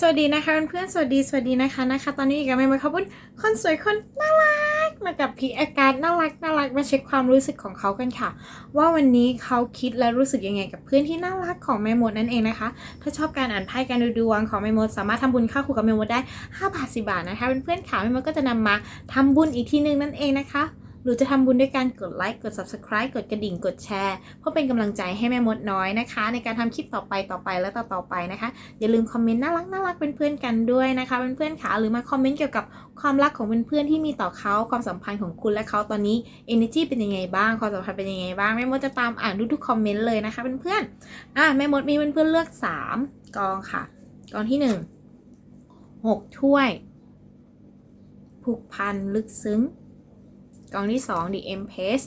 สวัสดีนะคะเพื่อนๆสวัสดีสวัสดีนะคะนะคะ ตอนนี้อีกแล้วไม่มาขอบคุณคนสวยคนน่ารักมากับพีอาการน่ารักน่ารักมาเช็คความรู้สึกของเขากันค่ะ ว่าวันนี้เขาคิดและรู้สึกยังไงกับเพื่อนที่น่ารักของแม่มดนั่นเองนะคะ ถ้าชอบการอ่านไพ่การดูดวงของแม่มดสามารถทำบุญค่าครูกับแม่มดได้5บาท10บาทนะคะเพื่อนๆค่ะแม่มดก็จะนำมาทำบุญอีกทีนึงนั่นเองนะคะ หรือจะทำบุญด้วยการกดไลค์ กด subscribe กดกระดิ่ง กดแชร์ เพื่อเป็นกำลังใจให้แม่มดน้อยนะคะ ในการทำคลิปต่อไปต่อไปและต่อต่อไปนะคะ อย่าลืมคอมเมนต์น่ารักน่ารักเป็นเพื่อนกันด้วยนะคะเเพื่อนๆค่ะหรือมาคอมเมนต์เกี่ยวกับความรักของเพื่อนๆที่มีต่อเขาความสัมพันธ์ของคุณและเขาตอนนี้ energy เป็นยังไงบ้างความสัมพันธ์เป็นยังไงบ้างแม่มดจะตามอ่านทุกๆคอมเมนต์เลยนะคะเพื่อนๆอะแม่มดมีเพื่อนๆเลือก 3 กองค่ะ กองที่ 1 6 ถ้วยผูกพันลึกซึ้ง กองที่ 2 The Empress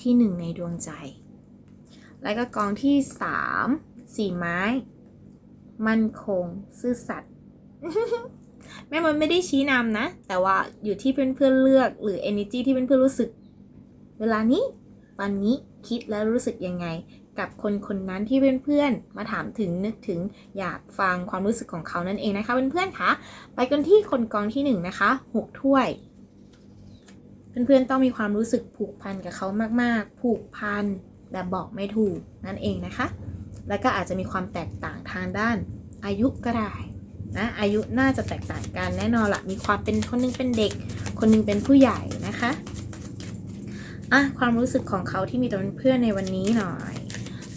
ที่ 1 ในดวงใจ แล้วก็กองที่ 3 สี่ไม้ มั่นคง ซื่อสัตย์แม่มันไม่ได้ชี้นำนะ แต่ว่าอยู่ที่เพื่อนๆเลือกหรือ energy ที่เพื่อนๆรู้สึก เวลานี้ ตอนนี้คิดแล้วรู้สึกยังไง กับคนคนนั้นที่เพื่อนๆมาถามถึงนึกถึงอยากฟังความรู้สึกของเขานั่นเองนะคะเพื่อนๆคะไปกันที่คนกองที่หนึ่งนะคะหกถ้วย เพื่อนๆต้องมีความรู้สึกผูกพันกับเขามากๆ ผูกพันแบบบอกไม่ถูกนั่นเองนะคะ แล้วก็อาจจะมีความแตกต่างทางด้านอายุก็ได้นะอายุน่าจะแตกต่างกันแน่นอนละมีความเป็นคนหนึงเป็นเด็ก คนหนึงเป็นผู้ใหญ่นะคะอะความรู้สึกของเขาที่มีต่อเพื่อนในวันนี้หน่อย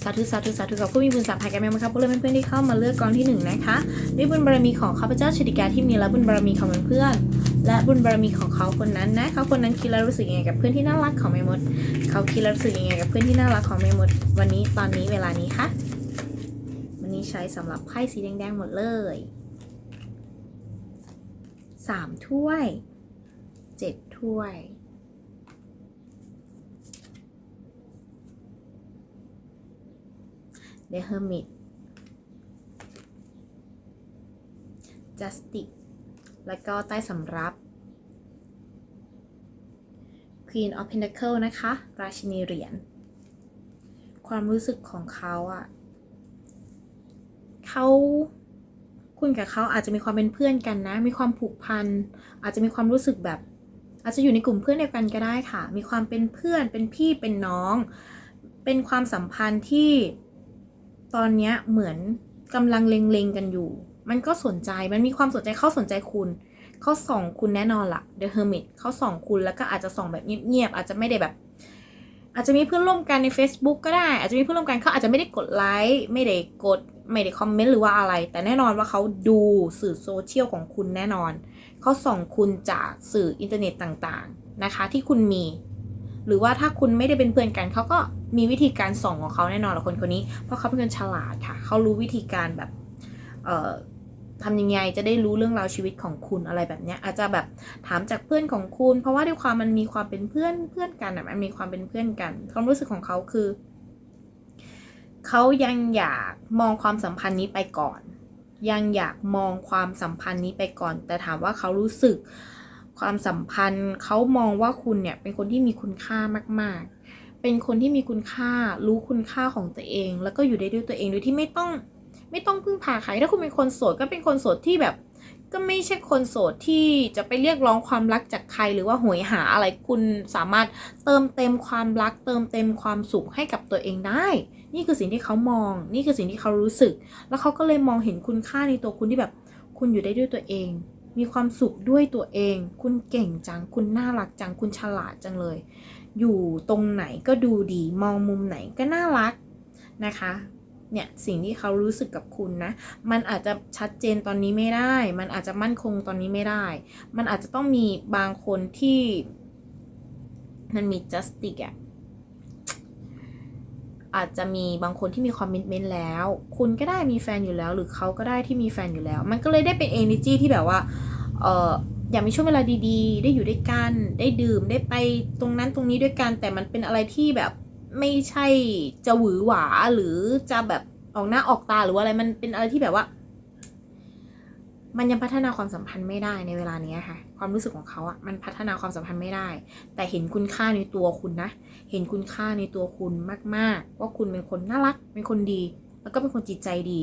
สาธุสาธุสาธุกับผู้มีบุญสามภัยกันแม่ครับพวกเราเพื่อนๆที่เข้ามาเลือกกองที่หนึ่งนะคะด้วยบุญบารมีของข้าพเจ้าชดิกาที่มีและบุญบารมีของเพื่อน และบุญบารมีของเขาคนนั้นนะเขาคนนั้นคิดแล้วรู้สึกยังไงกับเพื่อนที่น่ารักของแม่มด เขาคิดแล้วรู้สึกยังไงกับเพื่อนที่น่ารักของแม่มด วันนี้ตอนนี้เวลานี้คะวันนี้ใช้สำหรับไพ่สีแดงๆหมดเลยสามถ้วยเจ็ดถ้วย The Hermit Justice แล้วก็ใต้สำรับ Queen of Pentacle นะคะ ราชินีเหรียญ ความรู้สึกของเขาอะเขาคุณกับเขาอาจจะมีความเป็นเพื่อนกันนะ มีความผูกพัน อาจจะมีความรู้สึกแบบ อาจจะอยู่ในกลุ่มเพื่อนเดียวกันก็ได้ค่ะ มีความเป็นเพื่อน เป็นพี่เป็นน้อง เป็นความสัมพันธ์ที่ตอนเนี้ยเหมือนกำลังเล็งๆกันอยู่ มันก็สนใจ มันมีความสนใจเข้าสนใจคุณ เขาส่องคุณแน่นอนละ The Hermit เขาส่องคุณแล้วก็อาจจะส่องแบบเงียบๆอาจจะไม่ได้แบบ อาจจะมีเพื่อนร่วมกันใน Facebook ก็ได้ อาจจะมีเพื่อนร่วมกันเขาอาจจะไม่ได้กดไลค์ไม่ได้กดไม่ได้คอมเมนต์หรือว่าอะไร แต่แน่นอนว่าเขาดูสื่อโซเชียลของคุณแน่นอน เขาส่องคุณจากสื่ออินเทอร์เน็ตต่างๆนะคะ ที่คุณมี หรือว่าถ้าคุณไม่ได้เป็นเพื่อนกันเขาก็มีวิธีการส่องของเขาแน่นอนละคนคนนี้ เพราะเขาเป็นคนฉลาดค่ะ เขารู้วิธีการแบบ เอ่อ ทำยังไงจะได้รู้เรื่องราวชีวิตของคุณอะไรแบบเนี้ยอาจจะแบบถามจากเพื่อนของคุณ เพราะว่าด้วยความมันมีความเป็นเพื่อนเพื่อนกันอะมันมีความเป็นเพื่อนกัน ความรู้สึกของเขาคือเขายังอยากมองความสัมพันธ์นี้ไปก่อน ยังอยากมองความสัมพันธ์นี้ไปก่อน แต่ถามว่าเขารู้สึกความสัมพันธ์เขามองว่าคุณเนี่ยเป็นคนที่มีคุณค่ามาก ๆ เป็นคนที่มีคุณค่ารู้คุณค่าของตัวเอง แล้วก็อยู่ได้ด้วยตัวเองโดยที่ไม่ต้อง ไม่ต้องพึ่งพาใครถ้าคุณเป็นคนโสดก็เป็นคนโสดที่แบบ ก็ไม่ใช่คนโสดที่จะไปเรียกร้องความรักจากใครหรือว่าหวยหาอะไรคุณสามารถเติมเต็มความรัก เติมเต็มความสุขให้กับตัวเองได้ นี่คือสิ่งที่เขามอง นี่คือสิ่งที่เขารู้สึก แล้วเขาก็เลยมองเห็นคุณค่าในตัวคุณที่แบบ คุณอยู่ได้ด้วยตัวเอง มีความสุขด้วยตัวเอง คุณเก่งจัง คุณน่ารักจัง คุณฉลาดจังเลย อยู่ตรงไหนก็ดูดี มองมุมไหนก็น่ารักนะคะ เนี่ยสิ่งที่เขารู้สึกกับคุณนะ มันอาจจะชัดเจนตอนนี้ไม่ได้ มันอาจจะมั่นคงตอนนี้ไม่ได้ มันอาจจะต้องมีบางคนที่มันมี justice อะอาจจะมีบางคนที่มีคอมมิ t เมนต์แล้ว คุณก็ได้มีแฟนอยู่แล้ว หรือเขาก็ได้ที่มีแฟนอยู่แล้ว มันก็เลยได้เป็น energy ที่แบบว่าเอออยากมีช่วงเวลาดีๆ ได้อยู่ด้วยกัน ได้ดื่มได้ไปตรงนั้นตรงนี้ด้วยกัน แต่มันเป็นอะไรที่แบบ ไม่ใช่จะหวือหวาหรือจะแบบออกหน้าออกตาหรือว่าอะไรมันเป็นอะไรที่แบบว่า มันยังพัฒนาความสัมพันธ์ไม่ได้ในเวลานี้ค่ะ ความรู้สึกของเขาอะมันพัฒนาความสัมพันธ์ไม่ได้ แต่เห็นคุณค่าในตัวคุณนะ เห็นคุณค่าในตัวคุณมากๆ ว่าคุณเป็นคนน่ารัก เป็นคนดี แล้วก็เป็นคนจิตใจดี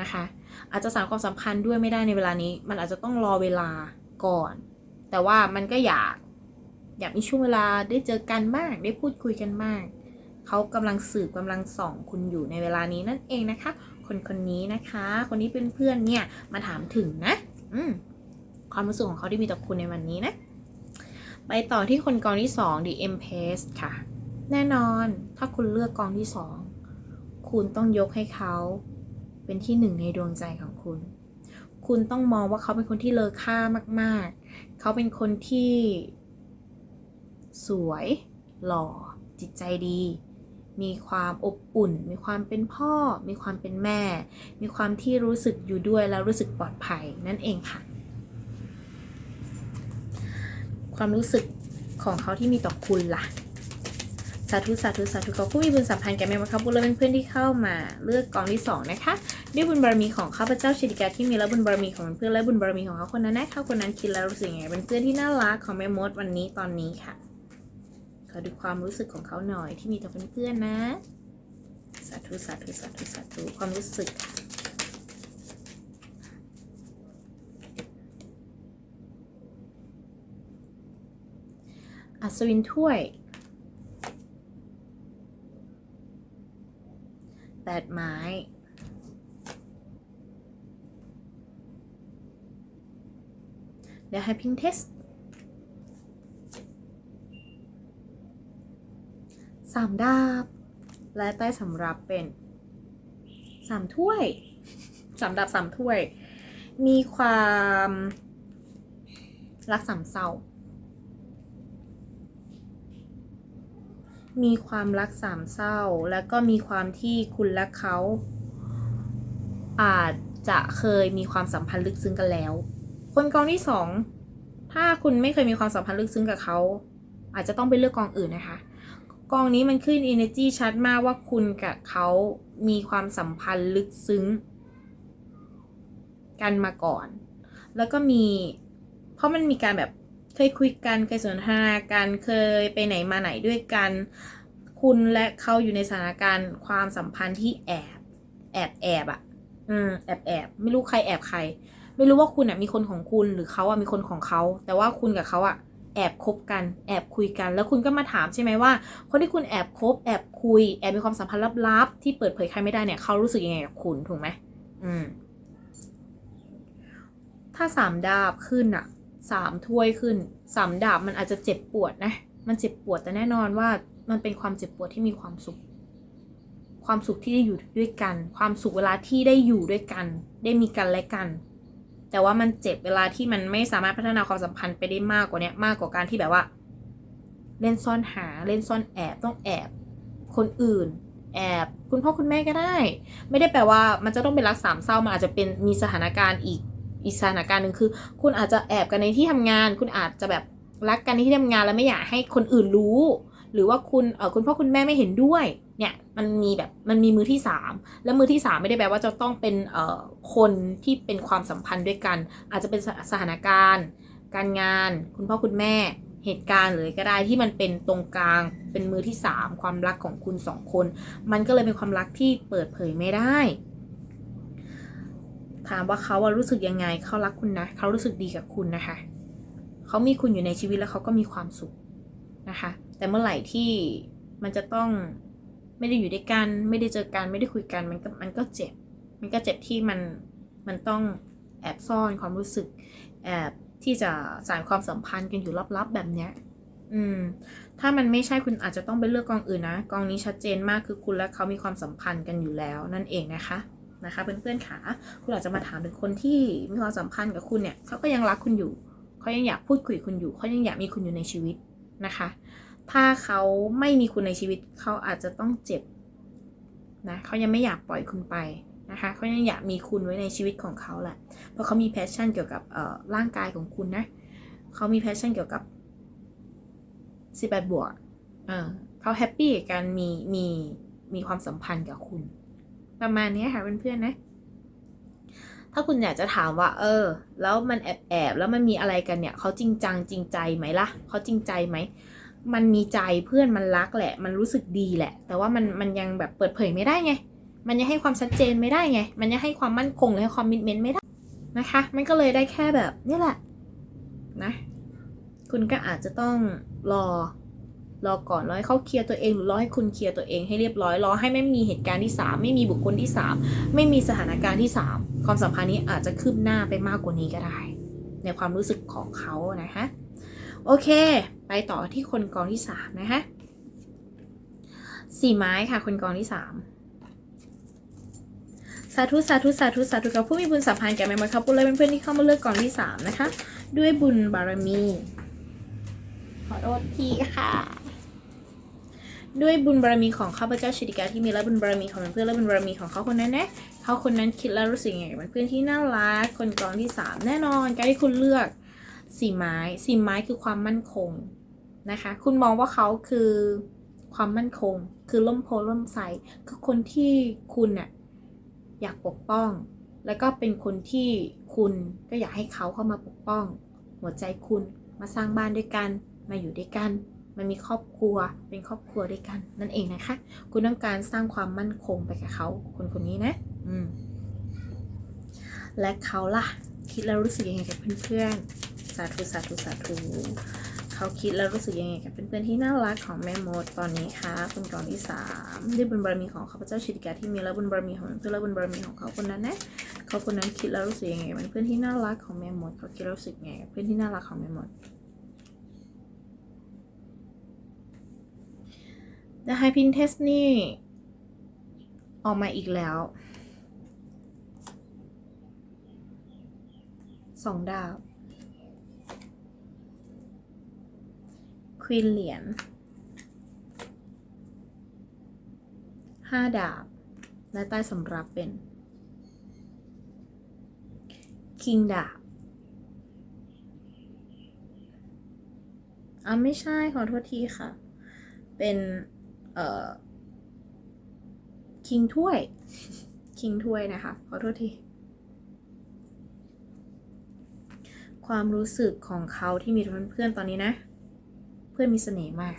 นะคะ อาจจะสานความสัมพันธ์ด้วยไม่ได้ในเวลานี้ มันอาจจะต้องรอเวลาก่อน แต่ว่ามันก็อยากอยากมีช่วงเวลาได้เจอกันบ้างได้พูดคุยกันบ้าง เขากำลังสืบกำลังส่องคุณอยู่ในเวลานี้นั่นเองนะคะ คนคนนี้นะคะ คนนี้เป็นเพื่อนเนี่ยมาถามถึงนะ อืมความรู้สึกของเขาที่มีต่อคุณในวันนี้นะ ไปต่อที่คนกองที่สอง The Empress ค่ะ แน่นอนถ้าคุณเลือกกองที่สองคุณต้องยกให้เขาเป็นที่หนึ่งในดวงใจของคุณ คุณต้องมองว่าเขาเป็นคนที่เลอค่ามาก ๆ เขาเป็นคนที่ สวย หล่อ จิตใจดี มีความอบอุ่น มีความเป็นพ่อ มีความเป็นแม่ มีความที่รู้สึกอยู่ด้วยแล้วรู้สึกปลอดภัยนั่นเองค่ะ ความรู้สึกของเขาที่มีต่อคุณล่ะสาธุสาธุสาธุขอผู้มีบุญสัมพันธ์แก่แม่มาครับบุญและเป็นเพื่อนที่เข้ามาเลือกกองที่สองนะคะ ด้วยบุญบารมีของข้าพเจ้าชิดิกาที่มีและบุญบารมีของเพื่อนและบุญบารมีของเขาคนนั้นนะเขาคนนั้นคิดแล้วรู้สึกยังไงเป็นเพื่อนที่น่ารักของแม่มดวันนี้ตอนนี้ค่ะ อดูความรู้สึกของเขาหน่อยที่มีต่อเพื่อนๆนะ สาธุสาธุสาธุสาธุความรู้สึกอัศวินถ้วยแปดไม้เดี๋ยวให้พิงเทส สามดาบ และใต้สำรับเป็นสามถ้วยสามดาบสามถ้วย มีความรักสามเศร้า มีความรักสามเศร้า แล้วก็มีความที่คุณและเขา อาจจะเคยมีความสัมพันธ์ลึกซึ้งกันแล้ว คนกองที่สองถ้าคุณไม่เคยมีความสัมพันธ์ลึกซึ้งกับเขา อาจจะต้องไปเลือกกองอื่นนะคะ กองนี้มันขึ้น energy ชัดมากว่าคุณกับเขามีความสัมพันธ์ลึกซึ้ง กันมาก่อน แล้วก็มี เพราะมันมีการแบบเคยคุยกันเคยสนทนากันเคยไปไหนมาไหนด้วยกัน คุณและเขาอยู่ในสถานการณ์ความสัมพันธ์ที่แอบ แอบแอบอะอืมแอบแอบไม่รู้ใครแอบใคร ไม่รู้ว่าคุณอะมีคนของคุณหรือเขาอะมีคนของเขา แต่ว่าคุณกับเขาอะ แอบคบกันแอบคุยกัน แล้วคุณก็มาถามใช่ไหมว่า คนที่คุณแอบคบแอบคุย แอบมีความสัมพันธ์ลับๆ ที่เปิดเผยใครไม่ได้เนี่ยเขารู้สึกยังไงกับคุณถูกไหมอืมถ้าสามดาบขึ้นอะสามถ้วยขึ้นสามดาบมันอาจจะเจ็บปวดนะมันเจ็บปวดแต่แน่นอนว่ามันเป็นความเจ็บปวดที่มีความสุข ความสุขที่ได้อยู่ด้วยกัน ความสุขเวลาที่ได้อยู่ด้วยกัน ได้มีกันและกัน แต่ว่ามันเจ็บเวลาที่มันไม่สามารถพัฒนาความสัมพันธ์ไปได้มากกว่านี้มากกว่าการที่แบบว่า เล่นซ่อนหาเล่นซ่อนแอบต้องแอบ คนอื่น แอบ คุณพ่อคุณแม่ก็ได้ ไม่ได้แปลว่ามันจะต้องเป็นรักสามเศร้ามันอาจจะเป็นมีสถานการณ์อีกอีกสถานการณ์หนึ่งคือ คุณอาจจะแอบกันในที่ทำงาน คุณอาจจะแบบรักกันในที่ทำงานแล้วไม่อยากให้คนอื่นรู้ หรือว่าคุณเออคุณพ่อคุณแม่ไม่เห็นด้วย เนี่ยมันมีแบบมันมีมือที่สามแล้วมือที่สามไม่ได้แปลว่าจะต้องเป็นเอ่อคนที่เป็นความสัมพันธ์ด้วยกัน อาจจะเป็นสถานการณ์ การงาน คุณพ่อคุณแม่เหตุการณ์เลยก็ได้ที่มันเป็นตรงกลางเป็นมือที่สามความรักของคุณสองคน มันก็เลยเป็นความรักที่เปิดเผยไม่ได้ ถามว่าเขาว่ารู้สึกยังไงเขารักคุณนะเขารู้สึกดีกับคุณนะคะเขามีคุณอยู่ในชีวิตแล้วเขาก็มีความสุขนะคะ แต่เมื่อไหร่ที่มันจะต้อง ไม่ได้อยู่ด้วยกัน ไม่ได้เจอกัน ไม่ได้คุยกัน มันก็มันก็เจ็บ มันก็เจ็บที่มัน มันต้องแอบซ่อนความรู้สึก แอบที่จะสานความสัมพันธ์กันอยู่ลับๆแบบเนี้ย อืม ถ้ามันไม่ใช่คุณอาจจะต้องไปเลือกกองอื่นนะ กองนี้ชัดเจนมากคือคุณและเขามีความสัมพันธ์กันอยู่แล้วนั่นเองนะคะ นะคะเพื่อนๆขาคุณอาจจะมาถามถึงคนที่มีความสัมพันธ์กับคุณเนี่ยเขาก็ยังรักคุณอยู่ เขายังอยากพูดคุยกับคุณอยู่ เขายังอยากมีคุณอยู่ในชีวิตนะคะ ถ้าเขาไม่มีคุณในชีวิตเขาอาจจะต้องเจ็บนะเขายังไม่อยากปล่อยคุณไปนะคะเขายังอยากมีคุณไว้ในชีวิตของเขาแหละ เพราะเขามีแพชชั่นเกี่ยวกับร่างกายของคุณนะเขามีแพชชั่นเกี่ยวกับ 18 บวกเออเขาแฮปปี้กับการมีมีมีความสัมพันธ์กับคุณ ประมาณนี้ค่ะเพื่อนๆนะ ถ้าคุณอยากจะถามว่า เออ แล้วมันแอบแอบแล้วมันมีอะไรกันเนี่ยเขาจริงจังจริงใจไหมล่ะเขาจริงใจไหม มันมีใจเพื่อนมันรักแหละ มันรู้สึกดีแหละ แต่ว่ามันมันยังแบบเปิดเผยไม่ได้ไง มันยังให้ความชัดเจนไม่ได้ไง มันยังให้ความมั่นคงหรือให้ความมิดเมนไม่ได้นะคะ มันก็เลยได้แค่แบบนี่แหละนะคุณก็อาจจะต้องรอรอก่อนรอให้เขาเคลียร์ตัวเองหรือรอให้คุณเคลียร์ตัวเองให้เรียบร้อยรอให้ไม่มีเหตุการณ์ที่สามไม่มีบุคคลที่สามไม่มีสถานการณ์ที่สามความสัมพันธ์นี้อาจจะคืบหน้าไปมากกว่านี้ก็ได้ ในความรู้สึกของเขานะคะ โอเค ไปต่อที่คนกองที่สามนะคะสี่ไม้ค่ะ คนกองที่สามสาธุสาธุสาธุสาธุกับผู้มีบุญสัมพันธ์แก่แม่มดครับปุและเพื่อนๆที่เข้ามาเลือกกองที่สามนะคะ ด้วยบุญบารมี ขอโทษทีค่ะด้วยบุญบารมีของข้าพเจ้าชิติกาที่มีและบุญบารมีของเพื่อนและบุญบารมีของเขาคนนั้นนะเขาคนนั้นคิดแล้วรู้สึกยังไงกับเพื่อนที่น่ารักคนกองที่สามแน่นอนการที่คุณเลือก สี่ไม้สี่ไม้คือความมั่นคงนะคะ คุณมองว่าเขาคือความมั่นคง คือล่มโพล่มใสคือคนที่คุณน่ะอยากปกป้อง แล้วก็เป็นคนที่คุณก็อยากให้เขาเข้ามาปกป้อง หัวใจคุณมาสร้างบ้านด้วยกัน มาอยู่ด้วยกัน มันมีครอบครัว เป็นครอบครัวด้วยกัน นั่นเองนะคะ คุณต้องการสร้างความมั่นคงไปกับเขาคนคนนี้นะ อืม และเขาล่ะ คิดแล้วรู้สึกยังไงกับเพื่อนๆ สาธุสาธุสาธุเขาคิดแล้วรู้สึกยังไงกับเพื่อนๆที่น่ารักของแม่มดตอนนี้คะคุณกองที่สามด้วยบุญบารมีของข้าพเจ้าชิติกาที่มีและบุญบารมีของเพื่อนและบุญบารมีของเขาคนนั้นนะเขาคนนั้นคิดแล้วรู้สึกยังไงกับเพื่อนที่น่ารักของแม่มดเขาคิดแล้วรู้สึกยังไงกับเพื่อนที่น่ารักของแม่มด The High Princess นี่ออกมาอีกแล้วสองดาบ ควีนเหรียญห้าดาบ และใต้สำรับเป็นคิงดาบอะไม่ใช่ขอโทษทีค่ะ เป็น เอ่อคิงถ้วยคิงถ้วยนะคะ ขอโทษที ความรู้สึกของเขาที่มีเพื่อนๆตอนนี้นะ พื่อนมีเสน่ห์มาก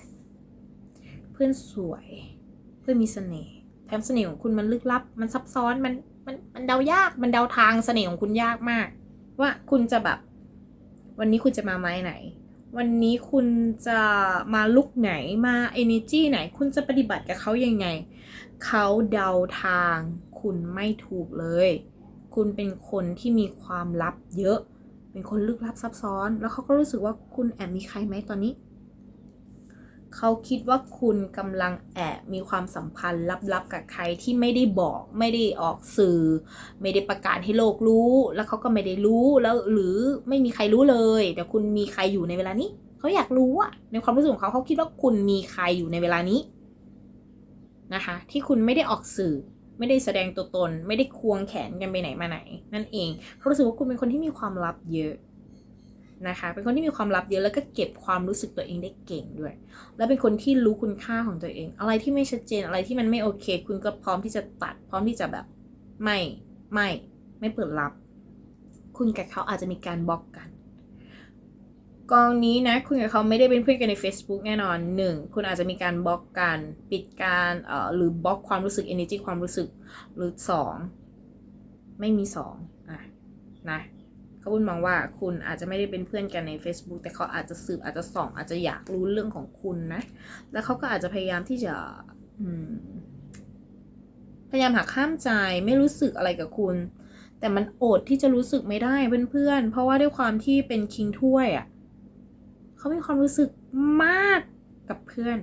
เพื่อนสวย เพื่อนมีเสน่ห์แถมเสน่ห์ของคุณมันลึกลับ มันซับซ้อนมันมันมันเดายากมันเดาทางเสน่ห์ของคุณยากมาก ว่าคุณจะแบบ วันนี้คุณจะมาไม้ไหน วันนี้คุณจะมาลุกไหนมา energy ไหน คุณจะปฏิบัติกับเขายังไงเขาเดาทาง คุณไม่ถูกเลย คุณเป็นคนที่มีความลับเยอะ เป็นคนลึกลับซับซ้อน แล้วเขาก็รู้สึกว่าคุณแอบมีใครไหมตอนนี้ เขาคิดว่าคุณกำลังแอบมีความสัมพันธ์ลับๆกับใครที่ไม่ได้บอกไม่ได้ออกสื่อ ไม่ได้ประกาศให้โลกรู้ แล้วเขาก็ไม่ได้รู้แล้วหรือไม่มีใครรู้เลย แต่คุณมีใครอยู่ในเวลานี้เขาอยากรู้อะในความรู้สึกของเขาเขาคิดว่าคุณมีใครอยู่ในเวลานี้นะคะที่คุณไม่ได้ออกสื่อไม่ได้แสดงตัวตน ไม่ได้ควงแขนกันไปไหนมาไหน นั่นเองเขารู้สึกว่าคุณเป็นคนที่มีความลับเยอะ นะคะ เป็นคนที่มีความลับเยอะแล้วก็เก็บความรู้สึกตัวเองได้เก่งด้วย แล้วเป็นคนที่รู้คุณค่าของตัวเอง อะไรที่ไม่ชัดเจนอะไรที่มันไม่โอเค คุณก็พร้อมที่จะตัด พร้อมที่จะแบบไม่ไม่ไม่เปิดรับ คุณกับเขาอาจจะมีการบล็อกกัน กองนี้นะคุณกับเขาไม่ได้เป็นเพื่อนกันใน Facebook แน่นอนหนึ่งคุณอาจจะมีการบล็อกกัน ปิดการเอ่อหรือบล็อกความรู้สึก energy ความรู้สึก หรือสองไม่มีสองอะนะ เขาบุญมองว่าคุณอาจจะไม่ได้เป็นเพื่อนกันใน Facebook แต่เขาอาจจะสืบอาจจะส่อง อาจจะอยากรู้เรื่องของคุณนะ แล้วเขาก็อาจจะพยายามที่จะพยายามหักห้ามใจไม่รู้สึกอะไรกับคุณ แต่มันอดที่จะรู้สึกไม่ได้เพื่อนๆ เพราะว่าด้วยความที่เป็นคิงถ้วยอะเขามีความรู้สึกมากกับเพื่อน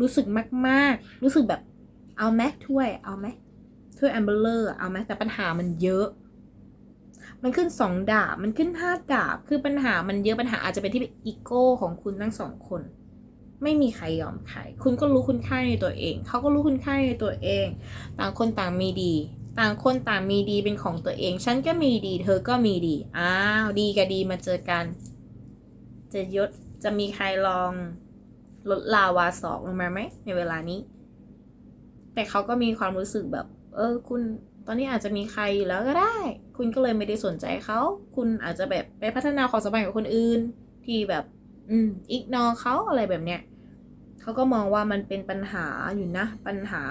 รู้สึกมากๆ รู้สึกแบบเอาไหมถ้วยเอาไหมถ้วยแอมเบอร์เลอร์เอาไหมแต่ปัญหามันเยอะ มันขึ้นสองดาบ มันขึ้นห้าดาบ คือปัญหามันเยอะปัญหาอาจจะเป็นที่อีโก้ของคุณทั้งสองคน ไม่มีใครยอมใคร คุณก็รู้คุณค่าในตัวเอง เขาก็รู้คุณค่าในตัวเอง ต่างคนต่างมีดี ต่างคนต่างมีดีเป็นของตัวเอง ฉันก็มีดี เธอก็มีดี อ้าว ดีกับดีมาเจอกัน จะยศ จะมีใครลองลดลาวาสอกลงมาไหมในเวลานี้ แต่เขาก็มีความรู้สึกแบบ เออ คุณ ตอนนี้อาจจะมีใครอยู่แล้วก็ได้ คุณก็เลยไม่ได้สนใจเขา คุณอาจจะแบบไปพัฒนาความสัมพันธ์กับคนอื่น ที่แบบ อืมอิกนอเขาอะไรแบบเนี้ยเขาก็มองว่ามันเป็นปัญหาอยู่นะ ปัญหา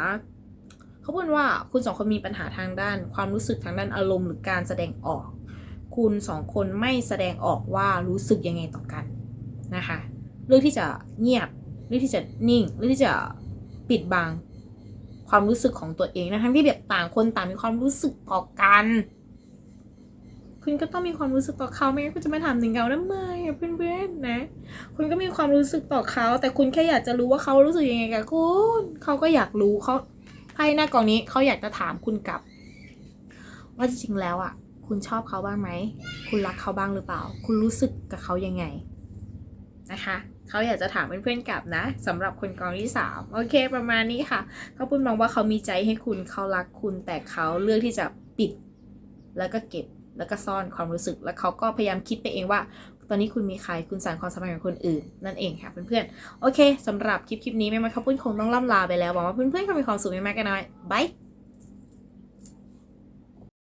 เขาพูดว่าคุณสองคนมีปัญหาทางด้าน ความรู้สึกทางด้านอารมณ์หรือการแสดงออก คุณสองคนไม่แสดงออกว่ารู้สึกยังไงต่อกันนะคะเลือกที่จะเงียบเลือกที่จะนิ่งเลือกที่จะปิดบัง ความรู้สึกของตัวเองนะทั้งที่แบบต่างคนต่างมีความรู้สึกต่อกัน คุณก็ต้องมีความรู้สึกต่อเขาไม่งั้นคุณจะมาถามถึงเขาทำไมเพื่อนๆนะ คุณก็มีความรู้สึกต่อเขา แต่คุณแค่อยากจะรู้ว่าเขารู้สึกยังไงกับคุณเขาก็อยากรู้เขาไพ่หน้ากองนี้เขาอยากจะถามคุณกลับ ว่าจริงๆแล้วอะ คุณชอบเขาบ้างไหม คุณรักเขาบ้างหรือเปล่า คุณรู้สึกกับเขายังไงนะคะ เขาอยากจะถามเพื่อนๆกลับนะสำหรับคนกองที่สามโอเค ประมาณนี้ค่ะเขาพูดมองว่าเขามีใจให้คุณเขารักคุณ แต่เขาเลือกที่จะปิด แล้วก็เก็บแล้วก็ซ่อนความรู้สึก แล้วเขาก็พยายามคิดไปเองว่า ตอนนี้คุณมีใครคุณสานความสัมพันธ์กับคนอื่น นั่นเองค่ะเพื่อนๆโอเคสำหรับคลิปคลิปนี้แม่มาข้าวปุ้นคงต้องล่ำลาไปแล้วหวังว่าเพื่อนๆจะมีความสุขไม่มากก็น้อยบาย